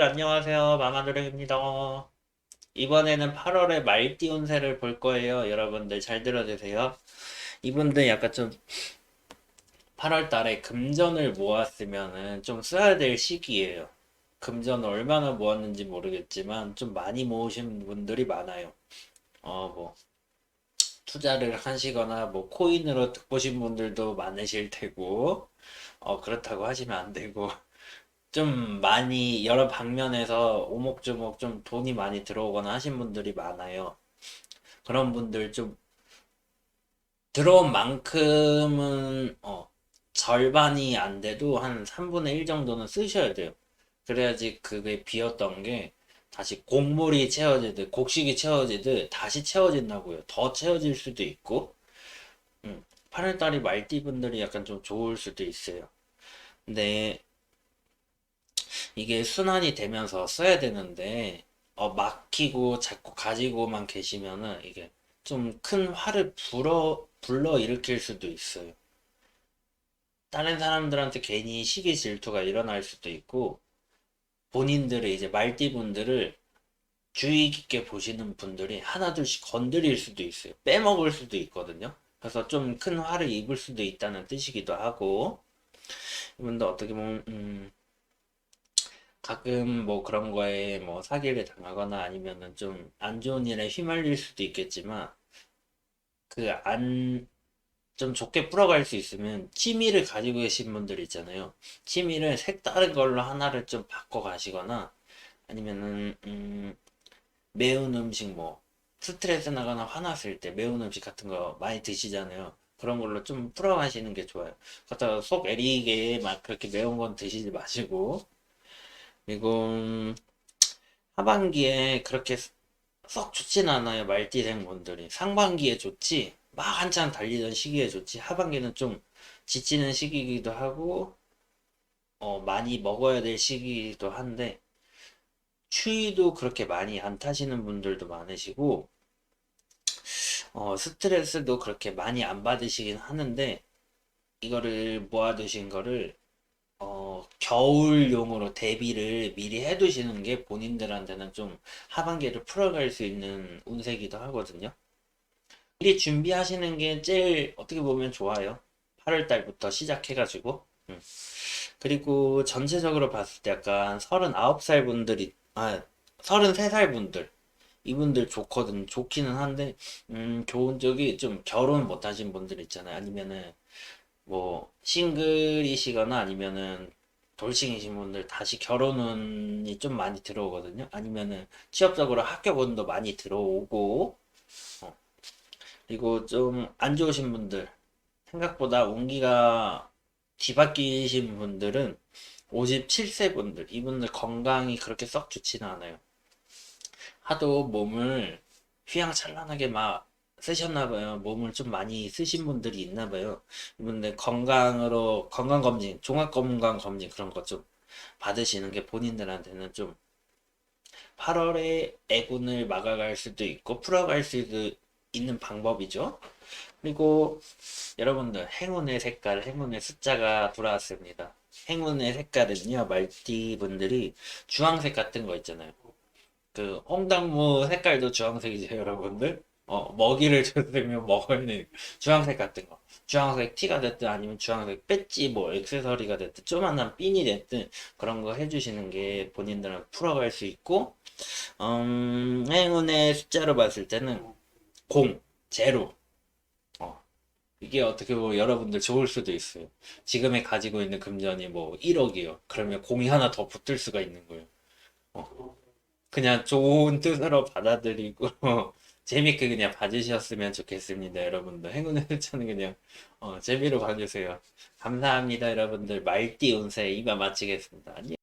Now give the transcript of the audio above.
안녕하세요. 마마노력입니다. 이번에는 8월의 말띠 운세를 볼 거예요. 여러분들 잘 들어주세요. 이분들 약간 좀 8월 달에 금전을 모았으면은 좀 써야 될 시기예요. 금전을 얼마나 모았는지 모르겠지만 좀 많이 모으신 분들이 많아요. 어, 뭐, 투자를 하시거나 뭐 코인으로 득보신 분들도 많으실 테고, 어, 그렇다고 하시면 안 되고. 좀 많이 여러 방면에서 오목조목 좀 돈이 많이 들어오거나 하신 분들이 많아요. 그런 분들 좀 들어온 만큼은 어, 절반이 안 돼도 한 3분의 1 정도는 쓰셔야 돼요. 그래야지 그게 비었던 게 다시 곡물이 채워지듯 곡식이 채워지듯 다시 채워진다고요. 더 채워질 수도 있고 음, 8월달이 말띠 분들이 약간 좀 좋을 수도 있어요. 근데 이게 순환이 되면서 써야 되는데 어, 막히고 자꾸 가지고만 계시면은 이게 좀 큰 화를 불어 불러 일으킬 수도 있어요. 다른 사람들한테 괜히 시기 질투가 일어날 수도 있고 본인들의 이제 말띠분들을 주의 깊게 보시는 분들이 하나둘씩 건드릴 수도 있어요. 빼먹을 수도 있거든요. 그래서 좀 큰 화를 입을 수도 있다는 뜻이기도 하고 이분도 어떻게 보면 음, 가끔 뭐 그런 거에 뭐 사기를 당하거나 아니면은 좀 안 좋은 일에 휘말릴 수도 있겠지만 그 안 좀 좋게 풀어갈 수 있으면 취미를 가지고 계신 분들 있잖아요. 취미를 색다른 걸로 하나를 좀 바꿔 가시거나 아니면은 음 매운 음식 뭐 스트레스 나거나 화났을 때 매운 음식 같은 거 많이 드시잖아요. 그런 걸로 좀 풀어가시는 게 좋아요. 그렇다고 속 애리게 막 그렇게 매운 건 드시지 마시고 그리고 음, 하반기에 그렇게 썩 좋진 않아요. 말띠생 분들이. 상반기에 좋지. 막 한참 달리던 시기에 좋지. 하반기는 좀 지치는 시기이기도 하고, 어, 많이 먹어야 될 시기이기도 한데, 추위도 그렇게 많이 안 타시는 분들도 많으시고, 어, 스트레스도 그렇게 많이 안 받으시긴 하는데, 이거를 모아두신 거를 어, 겨울용으로 대비를 미리 해두시는 게 본인들한테는 좀 하반기를 풀어갈 수 있는 운세기도 하거든요. 미리 준비하시는 게 제일 어떻게 보면 좋아요. 8월 달부터 시작해가지고. 음. 그리고 전체적으로 봤을 때 약간 39살 분들이, 아, 33살 분들. 이분들 좋거든. 좋기는 한데, 음, 좋은 쪽이 좀 결혼 못 하신 분들 있잖아요. 아니면은, 뭐 싱글이시거나 아니면은 돌싱이신 분들 다시 결혼운이 좀 많이 들어오거든요. 아니면은 취업적으로 합격운도 많이 들어오고 어. 그리고 좀 안 좋으신 분들 생각보다 운기가 뒤바뀌신 분들은 57세 분들 이분들 건강이 그렇게 썩 좋지는 않아요. 하도 몸을 휘황찬란하게 막 쓰셨나 봐요. 몸을 좀 많이 쓰신 분들이 있나 봐요. 이분들 건강으로 건강 검진, 종합 건강 검진 그런 거좀 받으시는 게 본인들한테는 좀 8월에 애군을 막아갈 수도 있고 풀어갈 수도 있는 방법이죠. 그리고 여러분들 행운의 색깔, 행운의 숫자가 돌아왔습니다. 행운의 색깔은요, 말띠 분들이 주황색 같은 거 있잖아요. 그 홍당무 색깔도 주황색이죠, 여러분들. 어, 먹이를 줬으면 되 주황색 같은 거. 주황색 티가 됐든 아니면 주황색 배지 뭐 액세서리가 됐든 조만한 핀이 됐든 그런 거 해주시는 게 본인들은 풀어갈 수 있고 음, 행운의 숫자로 봤을 때는 0, 제로 어, 이게 어떻게 보면 여러분들 좋을 수도 있어요. 지금에 가지고 있는 금전이 뭐 1억이요. 그러면 공이 하나 더 붙을 수가 있는 거예요. 어, 그냥 좋은 뜻으로 받아들이고 재밌게 그냥 봐주셨으면 좋겠습니다, 여러분들. 행운의 숫자는 그냥 어, 재미로 봐주세요. 감사합니다, 여러분들. 말띠 운세 이만 마치겠습니다. 안녕.